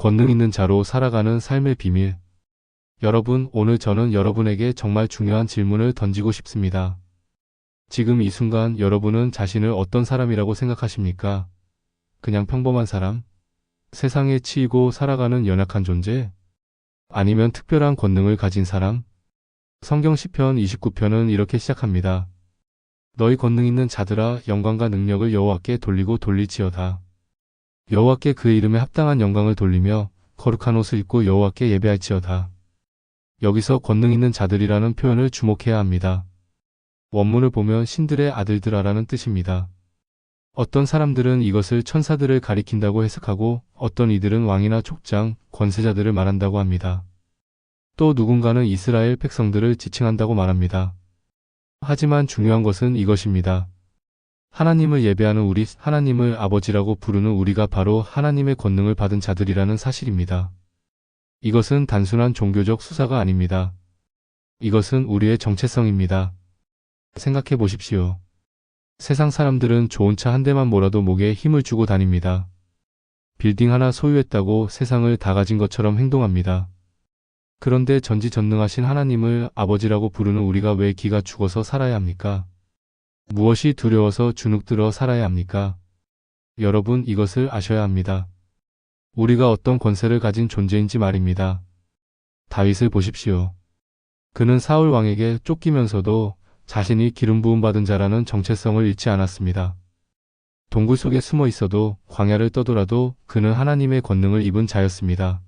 권능 있는 자로 살아가는 삶의 비밀. 여러분, 오늘 저는 여러분에게 정말 중요한 질문을 던지고 싶습니다. 지금 이 순간 여러분은 자신을 어떤 사람이라고 생각하십니까? 그냥 평범한 사람? 세상에 치이고 살아가는 연약한 존재? 아니면 특별한 권능을 가진 사람? 성경 시편 29편은 이렇게 시작합니다. 너희 권능 있는 자들아 영광과 능력을 여호와께 돌리고 돌리지어다. 여호와께 그의 이름에 합당한 영광을 돌리며 거룩한 옷을 입고 여호와께 예배할지어다. 여기서 권능 있는 자들이라는 표현을 주목해야 합니다. 원문을 보면 신들의 아들들아라는 뜻입니다. 어떤 사람들은 이것을 천사들을 가리킨다고 해석하고 어떤 이들은 왕이나 족장, 권세자들을 말한다고 합니다. 또 누군가는 이스라엘 백성들을 지칭한다고 말합니다. 하지만 중요한 것은 이것입니다. 하나님을 예배하는 우리, 하나님을 아버지라고 부르는 우리가 바로 하나님의 권능을 받은 자들이라는 사실입니다. 이것은 단순한 종교적 수사가 아닙니다. 이것은 우리의 정체성입니다. 생각해 보십시오. 세상 사람들은 좋은 차 한 대만 몰아도 목에 힘을 주고 다닙니다. 빌딩 하나 소유했다고 세상을 다 가진 것처럼 행동합니다. 그런데 전지전능하신 하나님을 아버지라고 부르는 우리가 왜 기가 죽어서 살아야 합니까? 무엇이 두려워서 주눅들어 살아야 합니까? 여러분 이것을 아셔야 합니다. 우리가 어떤 권세를 가진 존재인지 말입니다. 다윗을 보십시오. 그는 사울 왕에게 쫓기면서도 자신이 기름 부음 받은 자라는 정체성을 잃지 않았습니다. 동굴 속에 숨어 있어도 광야를 떠돌아도 그는 하나님의 권능을 입은 자였습니다.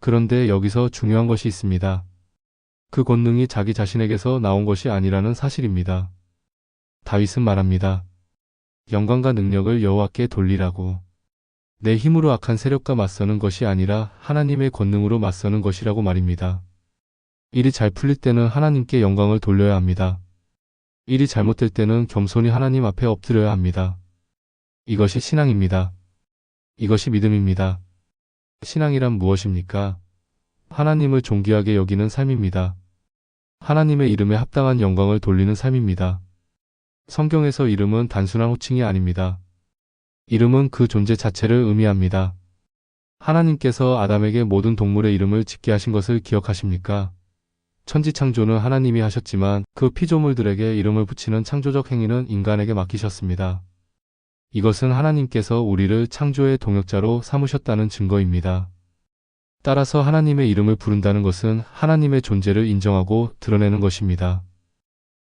그런데 여기서 중요한 것이 있습니다. 그 권능이 자기 자신에게서 나온 것이 아니라는 사실입니다. 다윗은 말합니다. 영광과 능력을 여호와께 돌리라고. 내 힘으로 악한 세력과 맞서는 것이 아니라 하나님의 권능으로 맞서는 것이라고 말입니다. 일이 잘 풀릴 때는 하나님께 영광을 돌려야 합니다. 일이 잘못될 때는 겸손히 하나님 앞에 엎드려야 합니다. 이것이 신앙입니다. 이것이 믿음입니다. 신앙이란 무엇입니까? 하나님을 존귀하게 여기는 삶입니다. 하나님의 이름에 합당한 영광을 돌리는 삶입니다. 성경에서 이름은 단순한 호칭이 아닙니다. 이름은 그 존재 자체를 의미합니다. 하나님께서 아담에게 모든 동물의 이름을 짓게 하신 것을 기억하십니까? 천지 창조는 하나님이 하셨지만 그 피조물들에게 이름을 붙이는 창조적 행위는 인간에게 맡기셨습니다. 이것은 하나님께서 우리를 창조의 동역자로 삼으셨다는 증거입니다. 따라서 하나님의 이름을 부른다는 것은 하나님의 존재를 인정하고 드러내는 것입니다.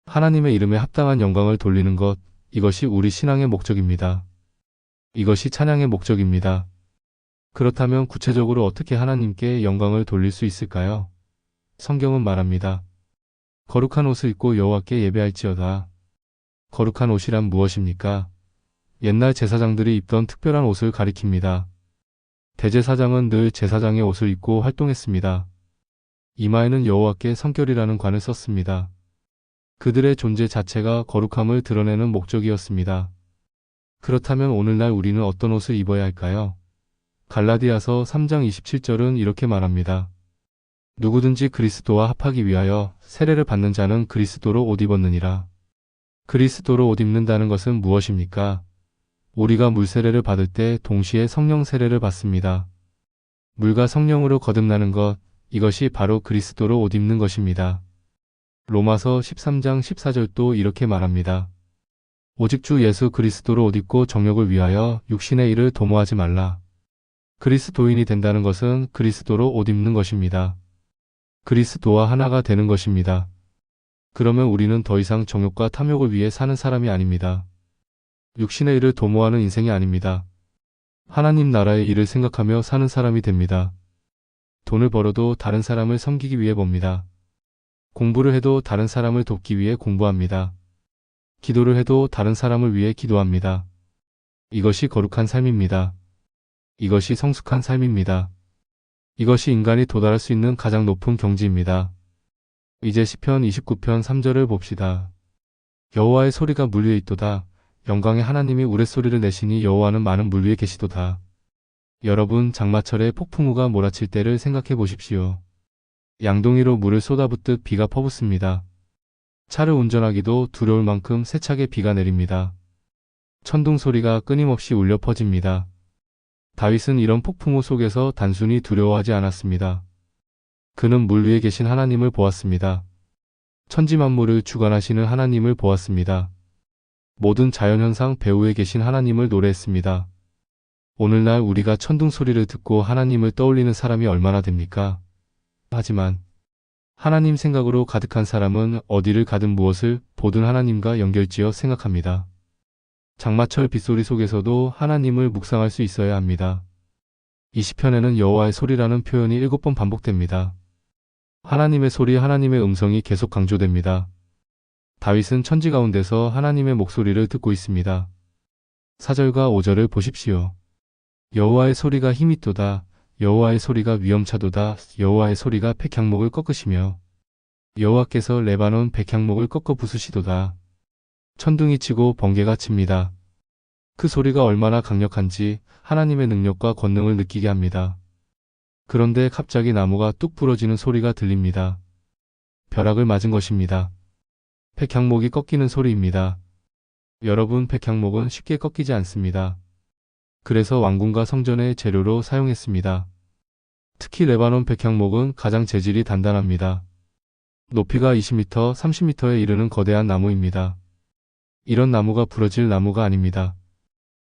하나님의 이름에 합당한 영광을 돌리는 것, 이것이 우리 신앙의 목적입니다. 이것이 찬양의 목적입니다. 그렇다면 구체적으로 어떻게 하나님께 영광을 돌릴 수 있을까요? 성경은 말합니다. 거룩한 옷을 입고 여호와께 예배할지어다. 거룩한 옷이란 무엇입니까? 옛날 제사장들이 입던 특별한 옷을 가리킵니다. 대제사장은 늘 제사장의 옷을 입고 활동했습니다. 이마에는 여호와께 성결이라는 관을 썼습니다. 그들의 존재 자체가 거룩함을 드러내는 목적이었습니다. 그렇다면 오늘날 우리는 어떤 옷을 입어야 할까요? 갈라디아서 3장 27절은 이렇게 말합니다. 누구든지 그리스도와 합하기 위하여 세례를 받는 자는 그리스도로 옷 입었느니라. 그리스도로 옷 입는다는 것은 무엇입니까? 우리가 물 세례를 받을 때 동시에 성령 세례를 받습니다. 물과 성령으로 거듭나는 것, 이것이 바로 그리스도로 옷 입는 것입니다. 로마서 13장 14절도 이렇게 말합니다. 오직 주 예수 그리스도로 옷 입고 정욕을 위하여 육신의 일을 도모하지 말라. 그리스도인이 된다는 것은 그리스도로 옷 입는 것입니다. 그리스도와 하나가 되는 것입니다. 그러면 우리는 더 이상 정욕과 탐욕을 위해 사는 사람이 아닙니다. 육신의 일을 도모하는 인생이 아닙니다. 하나님 나라의 일을 생각하며 사는 사람이 됩니다. 돈을 벌어도 다른 사람을 섬기기 위해 봅니다. 공부를 해도 다른 사람을 돕기 위해 공부합니다. 기도를 해도 다른 사람을 위해 기도합니다. 이것이 거룩한 삶입니다. 이것이 성숙한 삶입니다. 이것이 인간이 도달할 수 있는 가장 높은 경지입니다. 이제 시편 29편 3절을 봅시다. 여호와의 소리가 물 위에 있도다. 영광의 하나님이 우레소리를 내시니 여호와는 많은 물 위에 계시도다. 여러분 장마철에 폭풍우가 몰아칠 때를 생각해 보십시오. 양동이로 물을 쏟아붓듯 비가 퍼붓습니다. 차를 운전하기도 두려울 만큼 세차게 비가 내립니다. 천둥 소리가 끊임없이 울려 퍼집니다. 다윗은 이런 폭풍우 속에서 단순히 두려워하지 않았습니다. 그는 물 위에 계신 하나님을 보았습니다. 천지 만물을 주관하시는 하나님을 보았습니다. 모든 자연현상 배후에 계신 하나님을 노래했습니다. 오늘날 우리가 천둥 소리를 듣고 하나님을 떠올리는 사람이 얼마나 됩니까? 하지만 하나님 생각으로 가득한 사람은 어디를 가든 무엇을 보든 하나님과 연결지어 생각합니다. 장마철 빗소리 속에서도 하나님을 묵상할 수 있어야 합니다. 이 시편에는 여호와의 소리라는 표현이 일곱 번 반복됩니다. 하나님의 소리, 하나님의 음성이 계속 강조됩니다. 다윗은 천지 가운데서 하나님의 목소리를 듣고 있습니다. 4절과 5절을 보십시오. 여호와의 소리가 힘이 또다. 여호와의 소리가 위엄차도다. 여호와의 소리가 백향목을 꺾으시며 여호와께서 레바논 백향목을 꺾어 부수시도다. 천둥이 치고 번개가 칩니다. 그 소리가 얼마나 강력한지 하나님의 능력과 권능을 느끼게 합니다. 그런데 갑자기 나무가 뚝 부러지는 소리가 들립니다. 벼락을 맞은 것입니다. 백향목이 꺾이는 소리입니다. 여러분, 백향목은 쉽게 꺾이지 않습니다. 그래서 왕궁과 성전의 재료로 사용했습니다. 특히 레바논 백향목은 가장 재질이 단단합니다. 높이가 20m, 30m에 이르는 거대한 나무입니다. 이런 나무가 부러질 나무가 아닙니다.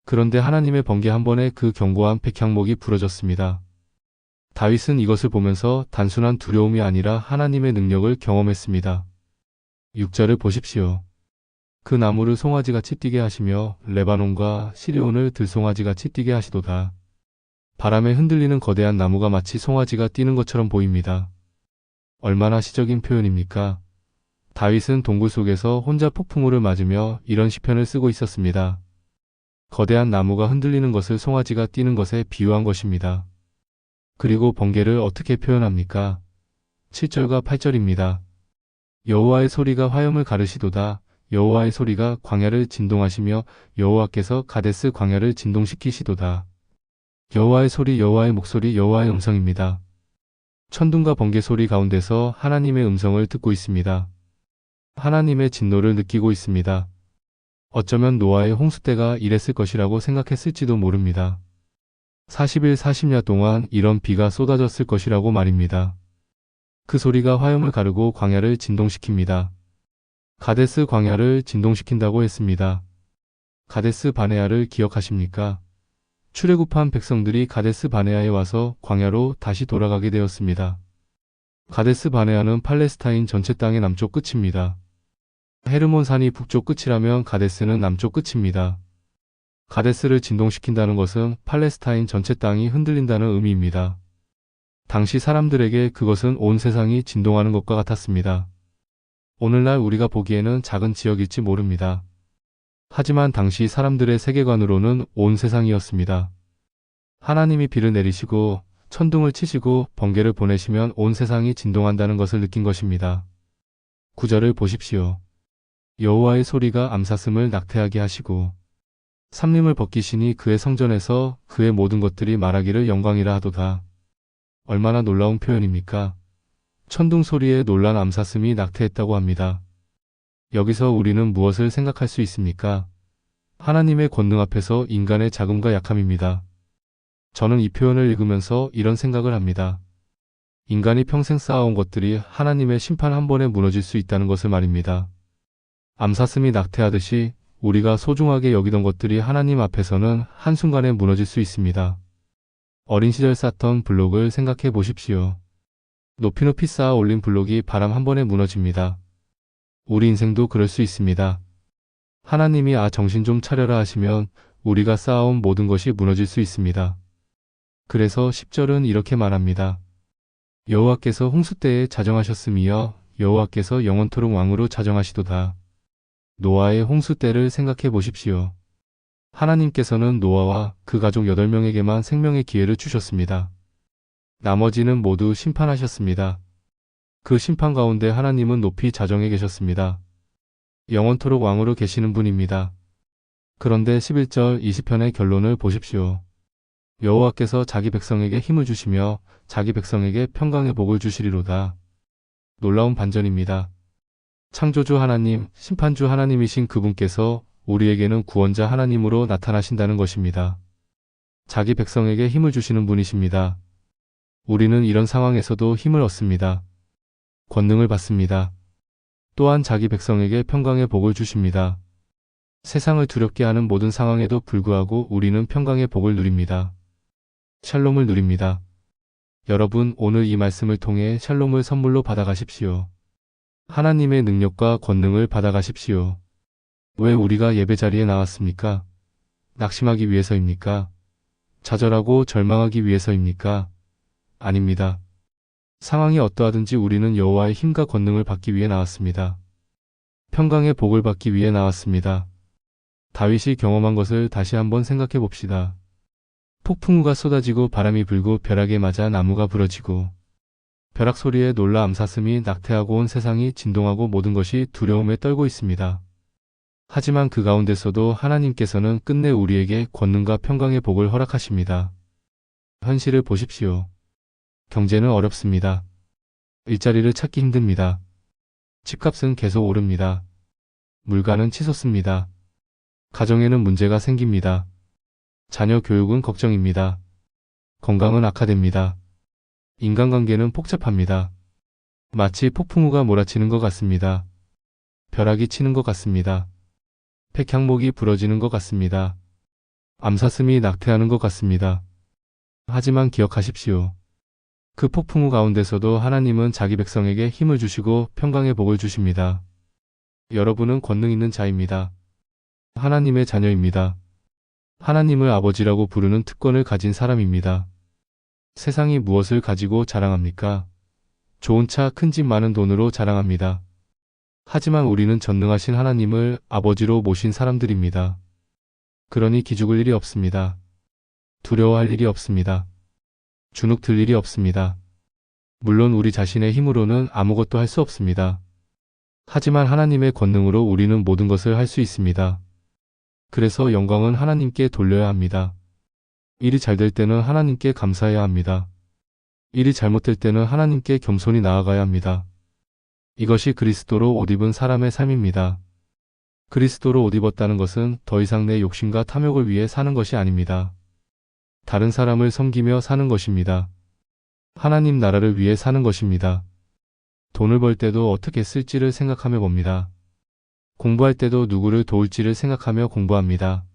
그런데 하나님의 번개 한 번에 그 견고한 백향목이 부러졌습니다. 다윗은 이것을 보면서 단순한 두려움이 아니라 하나님의 능력을 경험했습니다. 6절을 보십시오. 그 나무를 송아지같이 뛰게 하시며 레바논과 시리온을 들송아지같이 뛰게 하시도다. 바람에 흔들리는 거대한 나무가 마치 송아지가 뛰는 것처럼 보입니다. 얼마나 시적인 표현입니까? 다윗은 동굴 속에서 혼자 폭풍우를 맞으며 이런 시편을 쓰고 있었습니다. 거대한 나무가 흔들리는 것을 송아지가 뛰는 것에 비유한 것입니다. 그리고 번개를 어떻게 표현합니까? 7절과 8절입니다. 여호와의 소리가 화염을 가르시도다. 여호와의 소리가 광야를 진동하시며 여호와께서 가데스 광야를 진동시키시도다. 여호와의 소리 여호와의 목소리 여호와의 음성입니다. 천둥과 번개 소리 가운데서 하나님의 음성을 듣고 있습니다. 하나님의 진노를 느끼고 있습니다. 어쩌면 노아의 홍수 때가 이랬을 것이라고 생각했을지도 모릅니다. 40일 40야 동안 이런 비가 쏟아졌을 것이라고 말입니다. 그 소리가 화염을 가르고 광야를 진동시킵니다. 가데스 광야를 진동시킨다고 했습니다. 가데스 바네아를 기억하십니까? 출애굽한 백성들이 가데스 바네아에 와서 광야로 다시 돌아가게 되었습니다. 가데스 바네아는 팔레스타인 전체 땅의 남쪽 끝입니다. 헤르몬 산이 북쪽 끝이라면 가데스는 남쪽 끝입니다. 가데스를 진동시킨다는 것은 팔레스타인 전체 땅이 흔들린다는 의미입니다. 당시 사람들에게 그것은 온 세상이 진동하는 것과 같았습니다. 오늘날 우리가 보기에는 작은 지역일지 모릅니다. 하지만 당시 사람들의 세계관으로는 온 세상이었습니다. 하나님이 비를 내리시고 천둥을 치시고 번개를 보내시면 온 세상이 진동한다는 것을 느낀 것입니다. 구절을 보십시오. 여호와의 소리가 암사슴을 낙태하게 하시고 삼림을 벗기시니 그의 성전에서 그의 모든 것들이 말하기를 영광이라 하도다. 얼마나 놀라운 표현입니까? 천둥 소리에 놀란 암사슴이 낙태했다고 합니다. 여기서 우리는 무엇을 생각할 수 있습니까? 하나님의 권능 앞에서 인간의 자금과 약함입니다. 저는 이 표현을 읽으면서 이런 생각을 합니다. 인간이 평생 쌓아온 것들이 하나님의 심판 한 번에 무너질 수 있다는 것을 말입니다. 암사슴이 낙태하듯이 우리가 소중하게 여기던 것들이 하나님 앞에서는 한순간에 무너질 수 있습니다. 어린 시절 쌓던 블록을 생각해 보십시오. 높이 높이 쌓아 올린 블록이 바람 한 번에 무너집니다. 우리 인생도 그럴 수 있습니다. 하나님이 아 정신 좀 차려라 하시면 우리가 쌓아온 모든 것이 무너질 수 있습니다. 그래서 10절은 이렇게 말합니다. 여호와께서 홍수 때에 자정하셨음이여 여호와께서 영원토록 왕으로 자정하시도다. 노아의 홍수 때를 생각해 보십시오. 하나님께서는 노아와 그 가족 8명에게만 생명의 기회를 주셨습니다. 나머지는 모두 심판하셨습니다. 그 심판 가운데 하나님은 높이 자정해 계셨습니다. 영원토록 왕으로 계시는 분입니다. 그런데 11절 20편의 결론을 보십시오. 여호와께서 자기 백성에게 힘을 주시며 자기 백성에게 평강의 복을 주시리로다. 놀라운 반전입니다. 창조주 하나님, 심판주 하나님이신 그분께서 우리에게는 구원자 하나님으로 나타나신다는 것입니다. 자기 백성에게 힘을 주시는 분이십니다. 우리는 이런 상황에서도 힘을 얻습니다. 권능을 받습니다. 또한 자기 백성에게 평강의 복을 주십니다. 세상을 두렵게 하는 모든 상황에도 불구하고 우리는 평강의 복을 누립니다. 샬롬을 누립니다. 여러분, 오늘 이 말씀을 통해 샬롬을 선물로 받아가십시오. 하나님의 능력과 권능을 받아가십시오. 왜 우리가 예배 자리에 나왔습니까? 낙심하기 위해서입니까? 좌절하고 절망하기 위해서입니까? 아닙니다. 상황이 어떠하든지 우리는 여호와의 힘과 권능을 받기 위해 나왔습니다. 평강의 복을 받기 위해 나왔습니다. 다윗이 경험한 것을 다시 한번 생각해 봅시다. 폭풍우가 쏟아지고 바람이 불고 벼락에 맞아 나무가 부러지고 벼락 소리에 놀라 암사슴이 낙태하고 온 세상이 진동하고 모든 것이 두려움에 떨고 있습니다. 하지만 그 가운데서도 하나님께서는 끝내 우리에게 권능과 평강의 복을 허락하십니다. 현실을 보십시오. 경제는 어렵습니다. 일자리를 찾기 힘듭니다. 집값은 계속 오릅니다. 물가는 치솟습니다. 가정에는 문제가 생깁니다. 자녀 교육은 걱정입니다. 건강은 악화됩니다. 인간관계는 복잡합니다. 마치 폭풍우가 몰아치는 것 같습니다. 벼락이 치는 것 같습니다. 백향목이 부러지는 것 같습니다. 암사슴이 낙태하는 것 같습니다. 하지만 기억하십시오. 그 폭풍우 가운데서도 하나님은 자기 백성에게 힘을 주시고 평강의 복을 주십니다. 여러분은 권능 있는 자입니다. 하나님의 자녀입니다. 하나님을 아버지라고 부르는 특권을 가진 사람입니다. 세상이 무엇을 가지고 자랑합니까? 좋은 차, 큰 집, 많은 돈으로 자랑합니다. 하지만 우리는 전능하신 하나님을 아버지로 모신 사람들입니다. 그러니 기죽을 일이 없습니다. 두려워할 일이 없습니다. 주눅 들 일이 없습니다. 물론 우리 자신의 힘으로는 아무것도 할 수 없습니다. 하지만 하나님의 권능으로 우리는 모든 것을 할 수 있습니다. 그래서 영광은 하나님께 돌려야 합니다. 일이 잘 될 때는 하나님께 감사해야 합니다. 일이 잘못될 때는 하나님께 겸손히 나아가야 합니다. 이것이 그리스도로 옷 입은 사람의 삶입니다. 그리스도로 옷 입었다는 것은 더 이상 내 욕심과 탐욕을 위해 사는 것이 아닙니다. 다른 사람을 섬기며 사는 것입니다. 하나님 나라를 위해 사는 것입니다. 돈을 벌 때도 어떻게 쓸지를 생각하며 봅니다. 공부할 때도 누구를 도울지를 생각하며 공부합니다.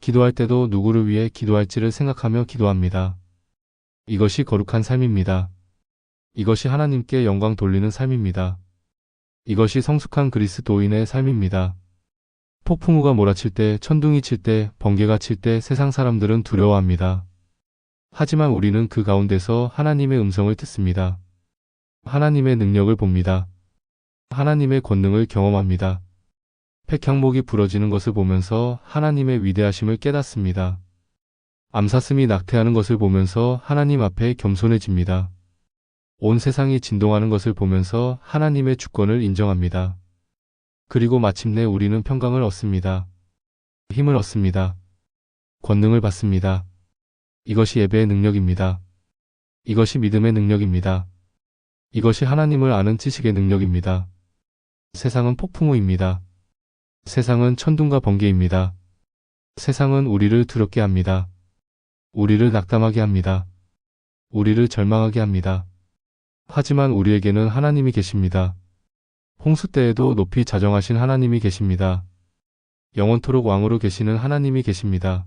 기도할 때도 누구를 위해 기도할지를 생각하며 기도합니다. 이것이 거룩한 삶입니다. 이것이 하나님께 영광 돌리는 삶입니다. 이것이 성숙한 그리스도인의 삶입니다. 폭풍우가 몰아칠 때, 천둥이 칠 때, 번개가 칠 때 세상 사람들은 두려워합니다. 하지만 우리는 그 가운데서 하나님의 음성을 듣습니다. 하나님의 능력을 봅니다. 하나님의 권능을 경험합니다. 백향목이 부러지는 것을 보면서 하나님의 위대하심을 깨닫습니다. 암사슴이 낙태하는 것을 보면서 하나님 앞에 겸손해집니다. 온 세상이 진동하는 것을 보면서 하나님의 주권을 인정합니다. 그리고 마침내 우리는 평강을 얻습니다. 힘을 얻습니다. 권능을 받습니다. 이것이 예배의 능력입니다. 이것이 믿음의 능력입니다. 이것이 하나님을 아는 지식의 능력입니다. 세상은 폭풍우입니다. 세상은 천둥과 번개입니다. 세상은 우리를 두렵게 합니다. 우리를 낙담하게 합니다. 우리를 절망하게 합니다. 하지만 우리에게는 하나님이 계십니다. 홍수 때에도 높이 자정하신 하나님이 계십니다. 영원토록 왕으로 계시는 하나님이 계십니다.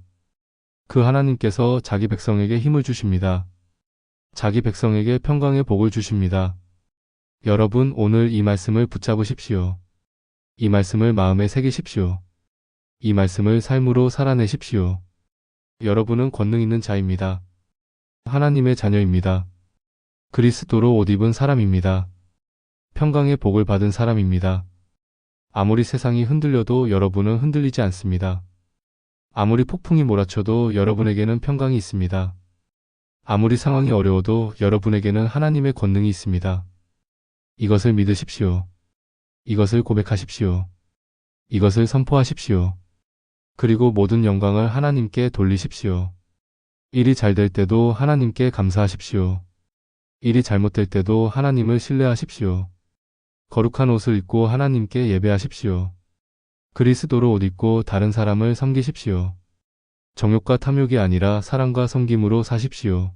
그 하나님께서 자기 백성에게 힘을 주십니다. 자기 백성에게 평강의 복을 주십니다. 여러분 오늘 이 말씀을 붙잡으십시오. 이 말씀을 마음에 새기십시오. 이 말씀을 삶으로 살아내십시오. 여러분은 권능 있는 자입니다. 하나님의 자녀입니다. 그리스도로 옷 입은 사람입니다. 평강의 복을 받은 사람입니다. 아무리 세상이 흔들려도 여러분은 흔들리지 않습니다. 아무리 폭풍이 몰아쳐도 여러분에게는 평강이 있습니다. 아무리 상황이 어려워도 여러분에게는 하나님의 권능이 있습니다. 이것을 믿으십시오. 이것을 고백하십시오. 이것을 선포하십시오. 그리고 모든 영광을 하나님께 돌리십시오. 일이 잘 될 때도 하나님께 감사하십시오. 일이 잘못될 때도 하나님을 신뢰하십시오. 거룩한 옷을 입고 하나님께 예배하십시오. 그리스도로 옷 입고 다른 사람을 섬기십시오. 정욕과 탐욕이 아니라 사랑과 섬김으로 사십시오.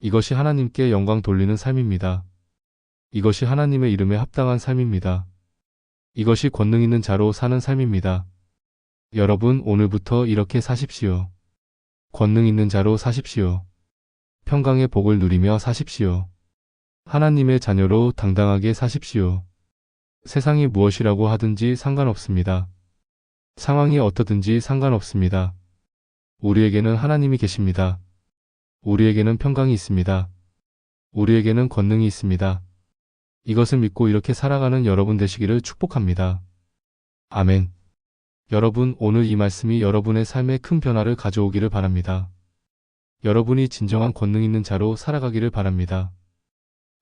이것이 하나님께 영광 돌리는 삶입니다. 이것이 하나님의 이름에 합당한 삶입니다. 이것이 권능 있는 자로 사는 삶입니다. 여러분, 오늘부터 이렇게 사십시오. 권능 있는 자로 사십시오. 평강의 복을 누리며 사십시오. 하나님의 자녀로 당당하게 사십시오. 세상이 무엇이라고 하든지 상관없습니다. 상황이 어떠든지 상관없습니다. 우리에게는 하나님이 계십니다. 우리에게는 평강이 있습니다. 우리에게는 권능이 있습니다. 이것을 믿고 이렇게 살아가는 여러분 되시기를 축복합니다. 아멘. 여러분, 오늘 이 말씀이 여러분의 삶에 큰 변화를 가져오기를 바랍니다. 여러분이 진정한 권능 있는 자로 살아가기를 바랍니다.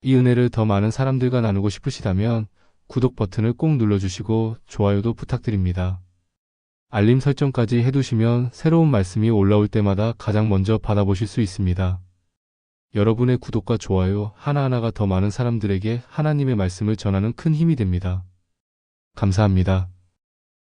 이 은혜를 더 많은 사람들과 나누고 싶으시다면 구독 버튼을 꼭 눌러주시고 좋아요도 부탁드립니다. 알림 설정까지 해두시면 새로운 말씀이 올라올 때마다 가장 먼저 받아보실 수 있습니다. 여러분의 구독과 좋아요 하나하나가 더 많은 사람들에게 하나님의 말씀을 전하는 큰 힘이 됩니다. 감사합니다.